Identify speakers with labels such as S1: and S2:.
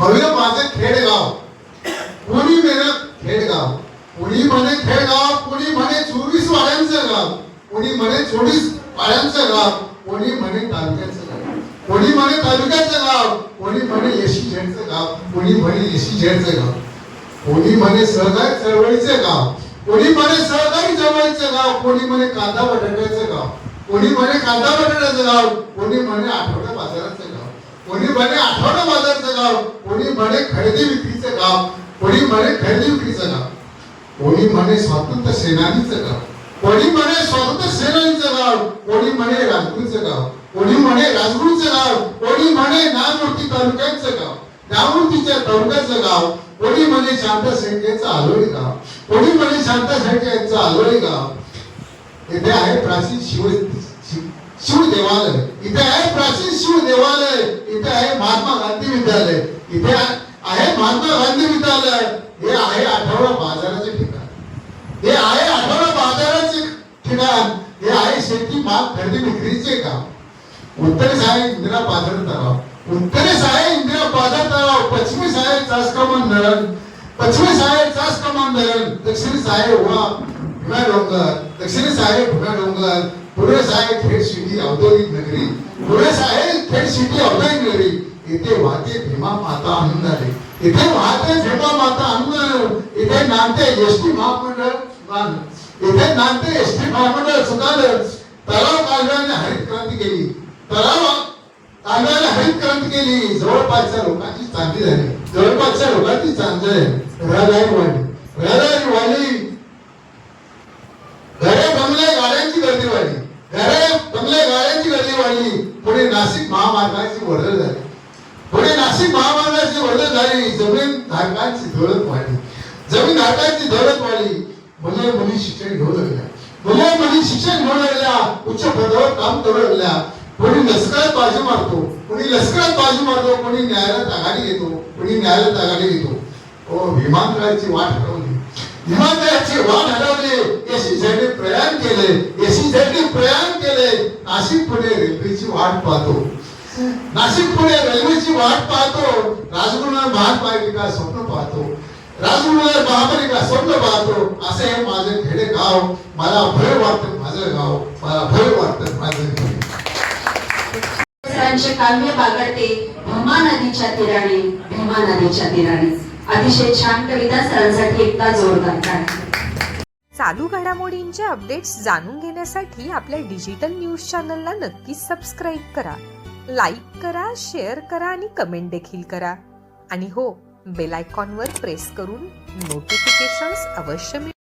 S1: भव्य माझे खेडगाव कोणी मेरा खेडगाव कोणी म्हणे खेडगाव कोणी म्हणे चोवीस वाड्यांचं गाव कोणी म्हणे चोवीस वाड्यांचं गाव कोणी म्हणे तालुक्याचं गाव कोणी म्हणे तालुक्याचं गाव कोणी म्हणे येशी झेडचं गाव कोणी म्हणे येशी झेडचं गाव कोणी म्हणे सहकारी चळवळीचं गाव कोणी म्हणे सहकारी चळवळीचं गाव कोणी म्हणे कांदा बटाट्याचं गाव कोणी म्हणे कांदा बटाट्याचं गाव कोणी म्हणे आठवड्या बाजाराचं कोणी म्हणे आठवडा बाजारचं गाव कोणी म्हणे खरेदी विक्रीचं गाव कोणी म्हणे खरेदी विक्रीचं गाव कोणी म्हणे स्वातंत्र्य सेनानीचं गाव कोणी म्हणे स्वातंत्र्य सेनानीचं गाव कोणी म्हणे राजगुरूचं गाव कोणी म्हणे राजगुरूचं गाव कोणी म्हणे नामूर्ती तालुक्याचं गाव नामूर्तीच्या तालुक्याचं गाव कोणी म्हणे शांता शेळकेचं आलोळी गाव कोणी म्हणे शांता शेळकेचं आलोळी गाव इथे आहे प्राचीन शिव शिव- देवालय. इथे आहे प्राचीन शिव देवालय. इथे आहे महात्मा गांधी विद्यालय. इथे आहे महात्मा गांधी विद्यालय. हे आहे आठवडा बाजाराचे ठिकाण. हे आहे आठवडा बाजाराचे ठिकाण. हे आहे शेती माल खरेदी विक्रीचे काम. उत्तरेस आहे इंदिरा बाजार तलाव. उत्तरेस आहे इंदिरा बाजार तलाव. पश्चिमेस आहे चास कमान धरण. पश्चिमेस आहे चास कमान धरण. दक्षिणेस आहे उहा भुगा डोंगर. दक्षिणेस आहे भुगा डोंगर. पुणे साहेब थेट सिटी औद्योगिक नगरी पुणे साहेब थेट सिटी औद्योगिक नगरी. इथे वाहते भीमा माता आनंदाने. इथे वाहते भीमा माता आनंदाने इथे नांदते एस टी महामंडळ इथे नांदते एस टी महामंडळ सुधारलं. तलाव कालव्याने हरित क्रांती केली. तलाव कालव्याने हरित क्रांती केली. जवळपासच्या लोकांची चांगली झाली. जवळपासच्या लोकांची चांगली झाली. रहदारी वाढली रहदारी वाढली वाढली पुणे नाशिक महामार्गाची वर्दळ झाली. पुणे नाशिक महामार्गाची वर्दळ झाली. जमीन धारकांची दौलत वाढली. जमीन धारकांची दौलत वाढली. मुले मुली शिक्षण घेऊ लागल्या. मुले मुली शिक्षण घेऊ लागल्या. उच्च पदावर काम करू लागल्या. कोणी लष्करात बाजू मारतो. कोणी लष्करात बाजू मारतो. कोणी न्यायालयात आघाडी घेतो. कोणी न्यायालयात आघाडी घेतो. हो, विमानतळाची वाट हरवली. विमानतळाची वाट हरवली एसी झेडने प्रयाण केले एसी झेडने प्रयाण केले नाशिक पुणे रेल्वेची वाट पाहतो. नाशिक पुणे रेल्वेची वाट पाहतो राजगुरुनगर महापालिका स्वप्न पाहतो. राजगुरुनगर महापालिका स्वप्न पाहतो असे हे माझे खेडे गाव मला भय वाटत माझं गाव मला भय वाटत माझं गाव.
S2: काव्य बागडते भीमा नदीच्या तीराने भीमा नदीच्या तीराने. अतिशय छान कविता सरांसाठी एकदा जोरदार
S3: चालू घडामोडींचे अपडेट्स जाणून घेण्यासाठी आपल्या डिजिटल न्यूज चॅनलला नक्कीच सबस्क्राईब करा. लाईक करा शेअर करा आणि कमेंट देखील करा. आणि हो बेल आयकॉनवर प्रेस करून नोटिफिकेशन्स अवश्य मिळवा.